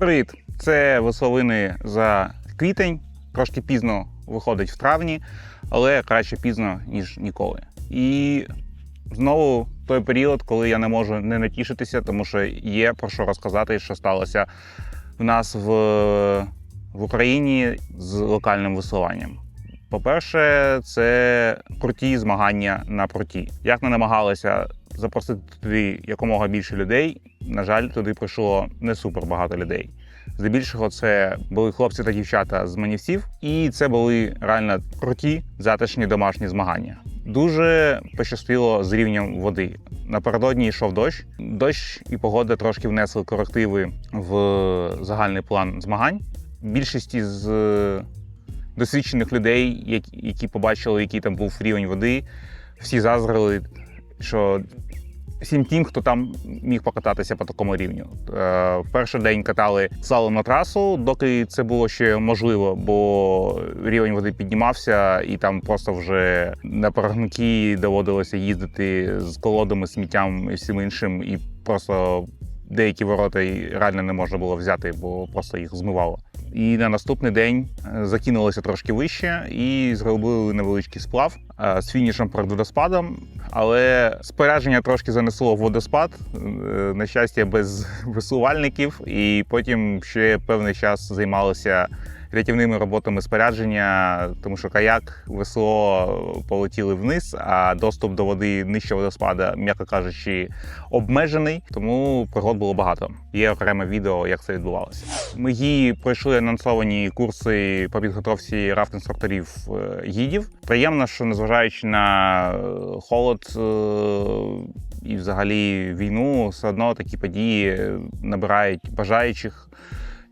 Привіт! Це висловини за квітень. Трошки пізно виходить в травні, але краще пізно, ніж ніколи. І знову той період, коли я не можу не натішитися, тому що є про що розказати, що сталося в нас в, в Україні з локальним веслуванням. По-перше, це круті змагання на проті. Як не намагалися запросити туди якомога більше людей, на жаль, туди прийшло не супер багато людей. Здебільшого це були хлопці та дівчата з манівців, і це були реально круті, затишні домашні змагання. Дуже пощастило з рівнем води. Напередодні йшов дощ. Дощ і погода трошки внесли корективи в загальний план змагань. Більшість із досвідчених людей, які- побачили, який там був рівень води, всі заздрили, що всім тим, хто там міг покататися по такому рівню. Е, перший день катали слалом на трасу, доки це було ще можливо, бо рівень води піднімався, і там просто вже на прогнки доводилося їздити з колодами, сміттям і всім іншим, і просто деякі ворота реально не можна було взяти, бо просто їх змивало. І на наступний день е, закинулися трошки вище і зробили невеличкий сплав е, з фінішем перед водоспадом. Але спорядження трошки занесло в водоспад, е, на щастя, без висувальників, і потім ще певний час займалися рятівними роботами спорядження, тому що каяк, весло полетіли вниз, а доступ до води нижче водоспада, м'яко кажучи, обмежений. Тому пригод було багато. Є окреме відео, як це відбувалося. Ми її пройшли анонсовані курси по підготовці рафтинг-інструкторів е, гідів. Приємно, що незважаючи на е, холод е, і взагалі війну, все одно такі події набирають бажаючих.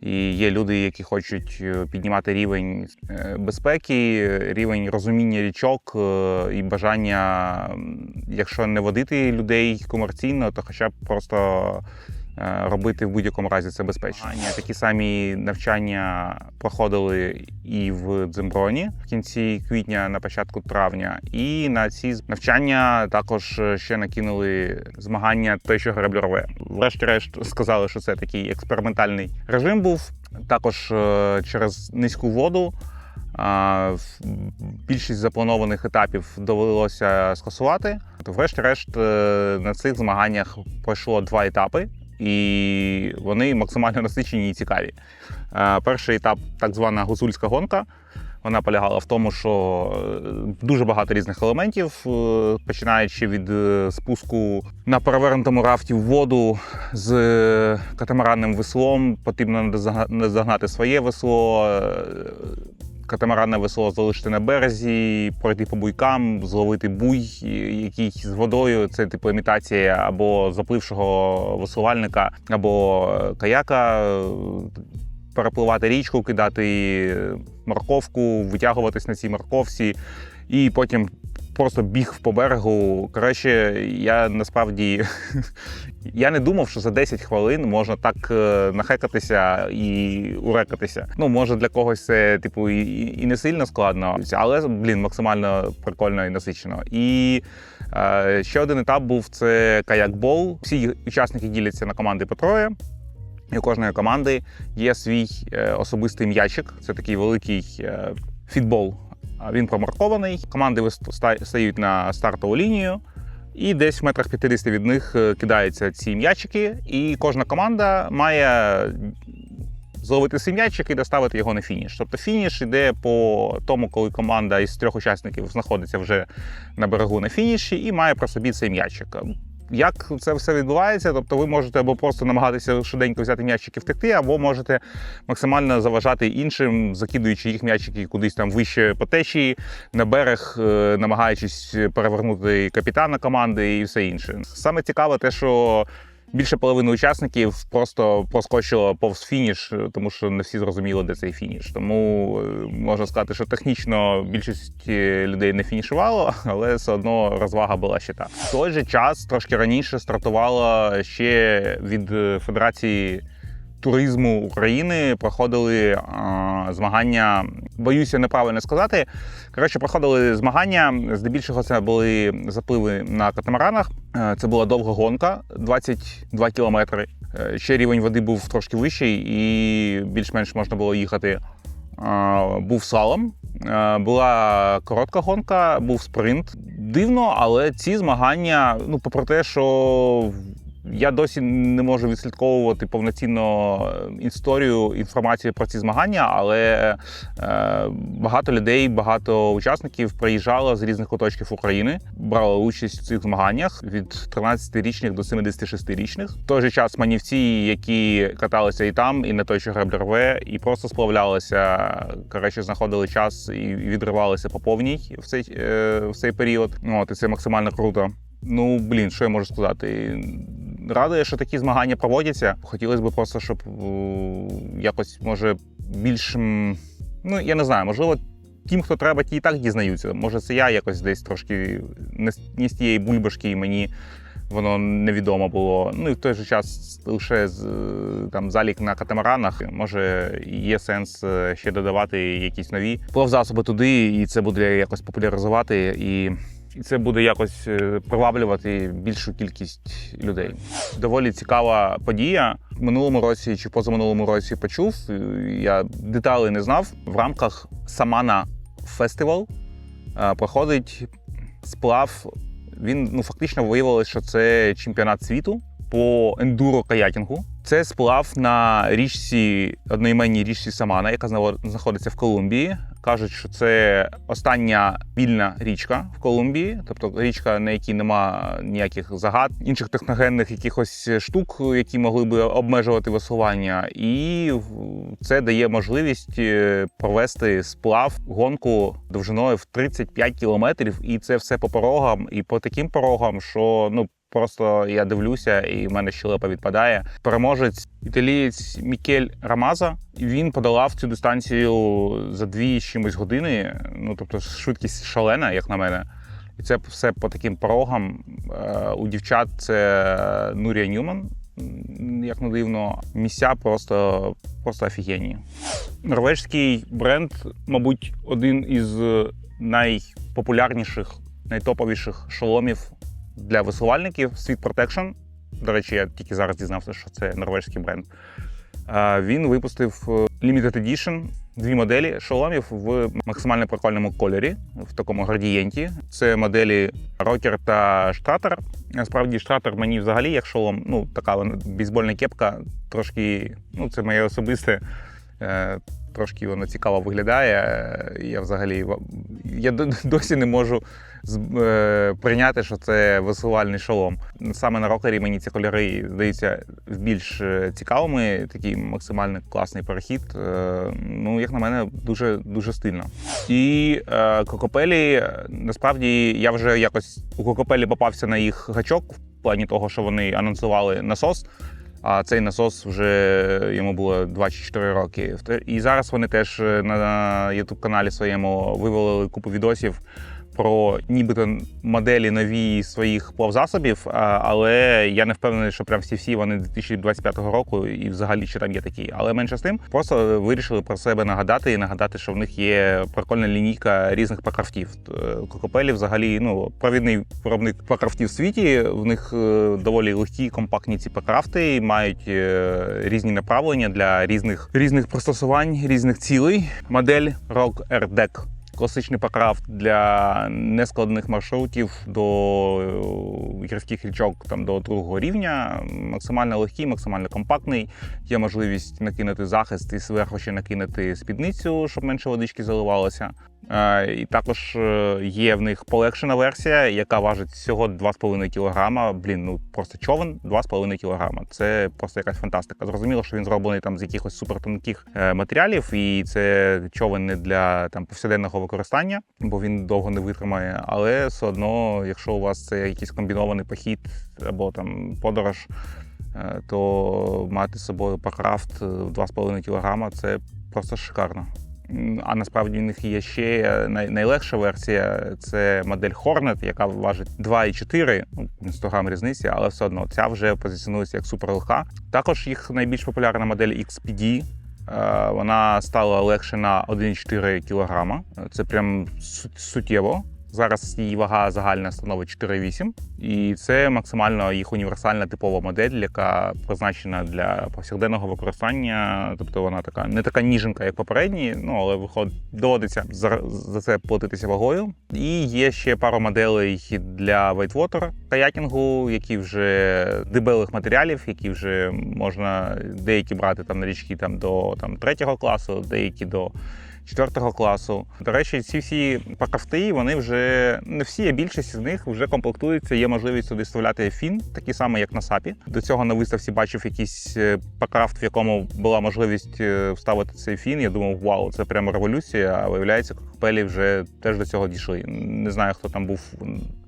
І є люди, які хочуть е, піднімати рівень е, безпеки, рівень розуміння річок е, і бажання, якщо не водити людей комерційно, то хоча б просто робити в будь-якому разі це безпечно. Такі самі навчання проходили і в Дземброні в кінці квітня, на початку травня. І на ці навчання також е, ще накинули змагання той, що греблю рве. Врешті-решт сказали, що це такий експериментальний режим був. Також е, через низьку воду. Більшість запланованих етапів довелося скасувати. Врешті-решт, е, на цих змаганнях пройшло два етапи, і вони максимально насичені і цікаві. Е, Перший етап, так звана гусульська гонка. Вона полягала в тому, що е, дуже багато різних елементів, е, починаючи від спуску на перевернутому рафті в воду з катамаранним веслом. Потрібно назагнати своє весло, катамаранне весло залишити на березі, пройти по буйкам, зловити буй, якийсь який з водою. Це типу імітація або заплившого веслувальника, або е, каяка. е, перепливати річку, кидати морковку, витягуватись на цій морковці, і потім просто біг по берегу. Коротше, я насправді я не думав, що за 10 хвилин можна так е, нахекатися і урекатися. Ну, може, для когось це типу і, і не сильно складно, але блін, максимально прикольно і насичено. І е, ще один етап був це каякбол. Всі учасники діляться на команди по троє. І у кожної команди є свій е, особистий м'ячик. Це такий великий е, фітбол. Він промаркований. Команди стають на стартову лінію, і десь в метрах 50 від них е, кидаються ці м'ячики. І кожна команда має зловити свій м'ячик і доставити його на фініш. Тобто фініш йде по тому, коли команда із трьох учасників знаходиться вже на берегу на фініші і має про собі цей м'ячик. Як це все відбувається? Тобто ви можете або просто намагатися швиденько взяти м'ячик і втекти, або можете максимально заважати іншим, закидуючи їх м'ячики кудись там вище по течії, на берег, е, намагаючись перевернути капітана команди і все інше. Саме цікаве те, що більше половини учасників просто проскочило повз фініш, тому що не всі зрозуміли, де цей фініш. Тому е, можна сказати, що технічно більшість е, людей не фінішувало, але все одно розвага була ще та. В той же час трошки раніше стартувала ще від е, Федерації. Туризму України проходили а, змагання. Боюся неправильно сказати. Коротше, проходили змагання. Здебільшого це були запливи на катамаранах. Е, Це була довга гонка, 22 кілометри. Е, Ще рівень води був трошки вищий, і більш-менш можна було їхати. Е, Був салом, була коротка гонка, був спринт. Дивно, але ці змагання, ну, попри те, що я досі не можу відслідковувати повноцінно історію, інформацію про ці змагання, але е, багато людей, багато учасників приїжджало з різних куточків України, брали участь в цих змаганнях від 13-річних до 76-річних. В той же час манівці, які каталися і там, і на той же греблер В, і просто сплавлялися, коротше, знаходили час і відривалися по повній в цей, е, в цей період. От, і це максимально круто. Ну, блін, що я можу сказати? Радує, що такі змагання проводяться. Хотілося б просто, щоб е, якось може більш. Ну, я не знаю, можливо, тим, хто треба, ті і так дізнаються. Може, це я якось десь трошки не з, тієї бульбашки, і мені воно невідомо було. Ну і в той же час лише з, е, там залік на катамаранах. Може, є сенс е, ще додавати якісь нові плавзасоби туди, і це буде якось популяризувати. І і це буде якось е, приваблювати більшу кількість людей. Доволі цікава подія. В минулому році чи позаминулому році почув. е, Я деталей не знав. В рамках Самана Фестивал е, проходить сплав. Він ну фактично виявилося, що це чемпіонат світу по ендуро каякінгу. Це сплав на річці одноіменній річці Самана, яка знаходиться в Колумбії. Кажуть, що це остання вільна річка в Колумбії, тобто річка, на якій нема ніяких загад, інших техногенних якихось штук, які могли би обмежувати веслування. І це дає можливість е, провести сплав гонку довжиною в 35 кілометрів, і це все по порогам, і по таким порогам, що ну. Просто я дивлюся, і в мене щелепа відпадає. Переможець італієць Мікель Рамаза. Він подолав цю дистанцію за дві чимось години. Ну тобто швидкість шалена, як на мене. І це все по таким порогам. Е, У дівчат це Нурія Ньюман, як не дивно. Місця просто, просто офігенні. Норвежський бренд, мабуть, один із найпопулярніших, найтоповіших шоломів для веслувальників Sweet Protection. До речі, я тільки зараз дізнався, що це норвежський бренд. Він випустив е, Limited Edition дві моделі шоломів в максимально прикольному кольорі, в такому градієнті. Це моделі Rocker та Stratter. Насправді, Stratter мені взагалі як шолом, ну така бейсбольна кепка, трошки, ну це моє особисте. Е, Трошки воно цікаво виглядає. Е, Я взагалі я досі не можу е, прийняти, що це веслувальний шолом. Саме на рокері мені ці кольори здаються більш цікавими. Такий максимально класний перехід. Ну, як на мене, дуже дуже стильно. І е, Кокопелі, насправді, я вже якось у Кокопелі попався на їх гачок в плані того, що вони анонсували насос. А цей насос вже йому було 24 роки. І зараз вони теж е, на youtube каналі своєму вивели купу відосів про нібито моделі нові своїх плавзасобів, але я не впевнений, що прям всі всі вони 2025 року і взагалі що там є такі. Але менше з тим, просто вирішили про себе нагадати і нагадати, що в них є прикольна лінійка різних покрафтів. Кокопелі взагалі ну провідний виробник покрафтів в світі. В них е, доволі легкі, компактні ці покрафти, і мають е, різні направлення для різних різних пристосувань, різних цілей. Модель Rock Air Deck класичний покрав для нескладних маршрутів до е, гірських річок там до другого рівня. Максимально легкий, максимально компактний. Є можливість накинути захист і зверху ще накинути спідницю, щоб менше водички заливалося. Е, І також е, є в них полегшена версія, яка важить всього 2,5 кг. Блін, ну просто човен 2,5 кг. Це просто якась фантастика. Зрозуміло, що він зроблений там з якихось супертонких е, матеріалів, і це човен не для там повсякденного використання, бо він довго не витримає. Але все одно, якщо у вас це якийсь комбінований похід або там подорож. То мати з собою покрафт в 2,5 кг це просто шикарно. А насправді в них є ще найлегша версія це модель Hornet, яка важить 2,4, ну 100 грам різниці, але все одно ця вже позиціонується як суперлегка. Також їх найбільш популярна модель XPD. Е, Вона стала легше на 1,4 кг. Це прям су- суттєво. Зараз її вага загальна становить 4,8. І це максимально їх універсальна типова модель, яка призначена для повсякденного використання. Тобто вона така не така ніженка, як попередні, ну але виходить, доводиться за, за це платитися вагою. І є ще пару моделей для вейтвотер каякінгу, які вже дебелих матеріалів, які вже можна деякі брати там на річки там до там третього класу, деякі до. Четвертого класу. До речі, ці всі пакафти, вони вже не всі, а більшість з них вже комплектуються. Є можливість туди вставляти фін, такий самий, як на сапі. До цього на виставці бачив якийсь е, пакрафт, в якому була можливість е, вставити цей фін. Я думав, вау, це прямо революція. А виявляється, капелі вже теж до цього дійшли. Не знаю, хто там був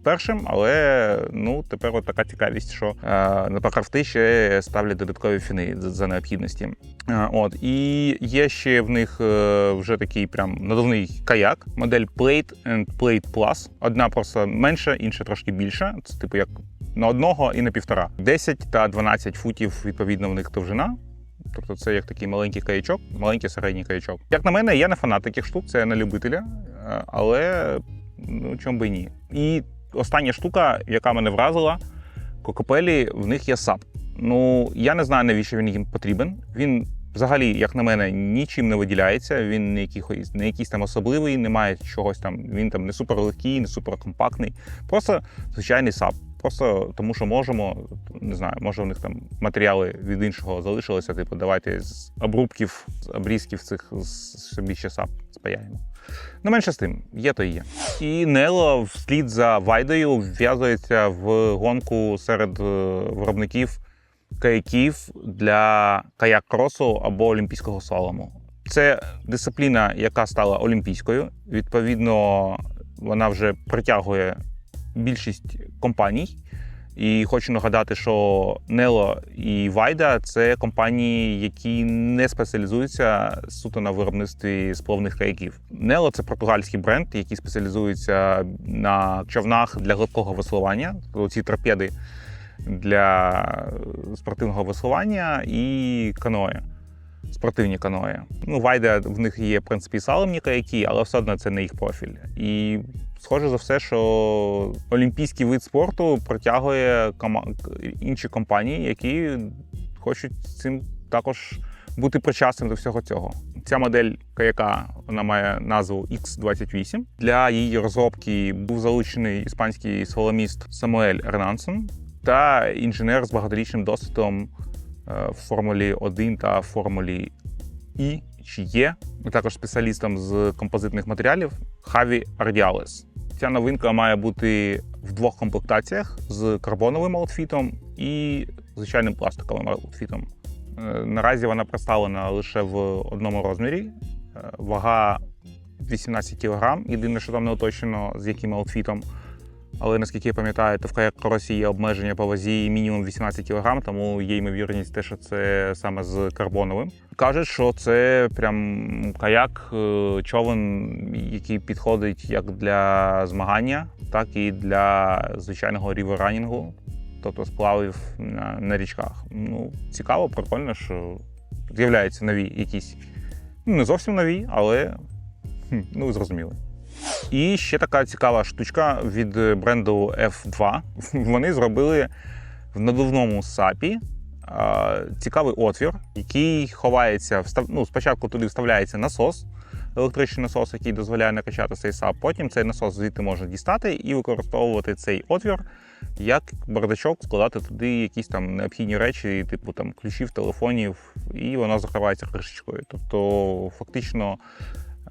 першим, але ну тепер от така цікавість, що е, на пакрафти ще ставлять додаткові фіни за, за необхідності. Е, от і є ще в них е, вже такий прям надувний каяк, модель Plate and Plate Plus. Одна просто менша, інша трошки більша. Це типу як на одного і на півтора. 10 та 12 футів відповідно в них довжина. Тобто це як такий маленький каячок, маленький середній каячок. Як на мене, я не фанат таких штук, це не любителя, е, але ну чому би ні. І остання штука, яка мене вразила, кокопелі, в них є сап. Ну я не знаю, навіщо він їм потрібен. Він взагалі, як на мене, нічим не виділяється. Він не якийсь, не якийсь там особливий, немає чогось там. Він там не суперлегкий, не суперкомпактний. Просто звичайний сап. Просто тому, що можемо, не знаю, може у них там матеріали від іншого залишилися. Типу, давайте з обрубків, з обрізків цих собі ще сап спаяємо. Ну, менше з тим, є то і є. І Нело вслід за Вайдою вв'язується в гонку серед е, виробників каяків для каяк-кросу або олімпійського слалому. Це дисципліна, яка стала олімпійською. Відповідно, вона вже притягує більшість компаній. І хочу нагадати, що Нело і Вайда це компанії, які не спеціалізуються суто на виробництві сплавних каяків. Нело це португальський бренд, який спеціалізується на човнах для гладкого веслування. Ці торпеди для спортивного веслування і каное. Спортивні каное. Ну, Вайда в них є, в принципі, саломні каяки, але все одно це не їх профіль. І схоже за все, що олімпійський вид спорту притягує інші компанії, які хочуть цим також бути причасним до всього цього. Ця модель каяка вона має назву X28. Для її розробки був залучений іспанський соломіст Самуель Ернансон та інженер з багаторічним досвідом е, в Формулі 1 та Формулі І чи є, також спеціалістом з композитних матеріалів Хаві Ардіалес. Ця новинка має бути в двох комплектаціях з карбоновим аутфітом і звичайним пластиковим аутфітом. Е, Наразі вона представлена лише в одному розмірі. Е, Вага 18 кг. Єдине, що там не уточнено, з яким аутфітом. Але наскільки я пам'ятаю, то в каяк-кросі є обмеження по вазі мінімум 18 кг, тому є ймовірність те, що це саме з карбоновим. Кажуть, що це прям каяк, е, човен, який підходить як для змагання, так і для звичайного ріверранінгу, тобто сплавів на, на річках. Ну, цікаво, прикольно, що з'являються нові якісь. Ну, не зовсім нові, але ну, зрозуміли. І ще така цікава штучка від бренду F2. Вони зробили в надувному сапі цікавий отвір, який ховається. Ну, спочатку туди вставляється насос, електричний насос, який дозволяє накачати цей сап. Потім цей насос звідти можна дістати і використовувати цей отвір як бардачок, складати туди якісь там необхідні речі, типу там ключів, телефонів, і воно закривається кришечкою. Тобто, фактично.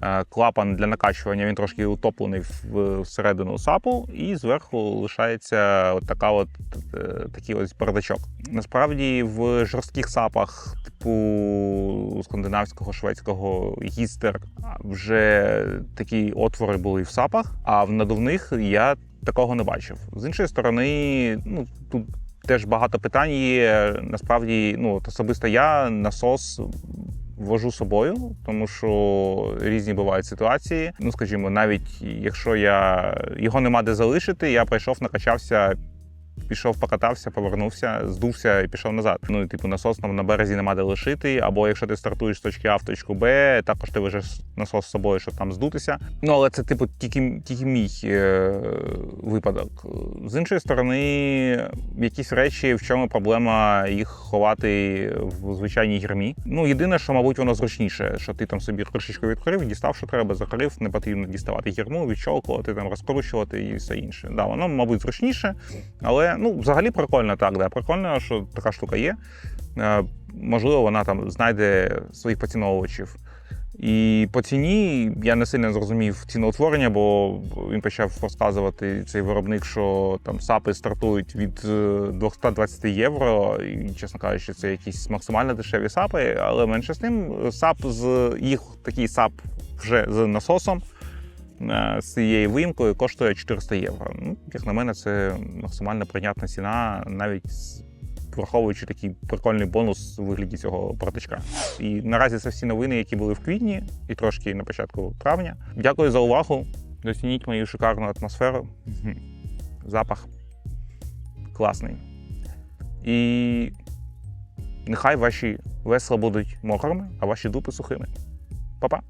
Е, Клапан для накачування він трошки утоплений в- всередину сапу, і зверху лишається от така от, е, такий ось бардачок. Насправді в жорстких сапах, типу скандинавського, шведського гістер, вже такі отвори були в сапах, а в надувних я такого не бачив. З іншої сторони, ну тут. Теж багато питань є. Насправді, ну особисто я насос вожу собою, тому що різні бувають ситуації. Ну, скажімо, навіть якщо я його нема де залишити, я прийшов, накачався пішов, покатався, повернувся, здувся і пішов назад. Ну типу насос там на березі нема де лишити. Або якщо ти стартуєш з точки А в точку Б, також ти везеш насос з собою, щоб там здутися. Ну але це типу тільки, тільки мій е, випадок. З іншої сторони, якісь речі, в чому проблема їх ховати в звичайній гірмі. Ну єдине, що мабуть воно зручніше, що ти там собі кришечку відкрив, дістав, що треба, закрив, не потрібно діставати гірму, відщолкувати, там розкручувати і все інше. Да, воно, мабуть, зручніше, але ну, взагалі прикольно так. Да. Прикольно, що така штука є. Е, можливо, вона там знайде своїх поціновувачів. І по ціні я не сильно зрозумів ціноутворення, бо він почав розказувати цей виробник, що там САПи стартують від е, 220 євро. І, чесно кажучи, це якісь максимально дешеві САПи, але менше з тим, САП з їх такий САП вже з насосом. Е, З цією виїмкою коштує 400 євро. Ну, як на мене, це максимально прийнятна ціна, навіть враховуючи такий прикольний бонус у вигляді цього протичка. І наразі це всі новини, які були в квітні і трошки на початку травня. Дякую за увагу. Зацініть мою шикарну атмосферу. Запах класний. І нехай ваші весла будуть мокрими, а ваші дупи сухими. Па-па!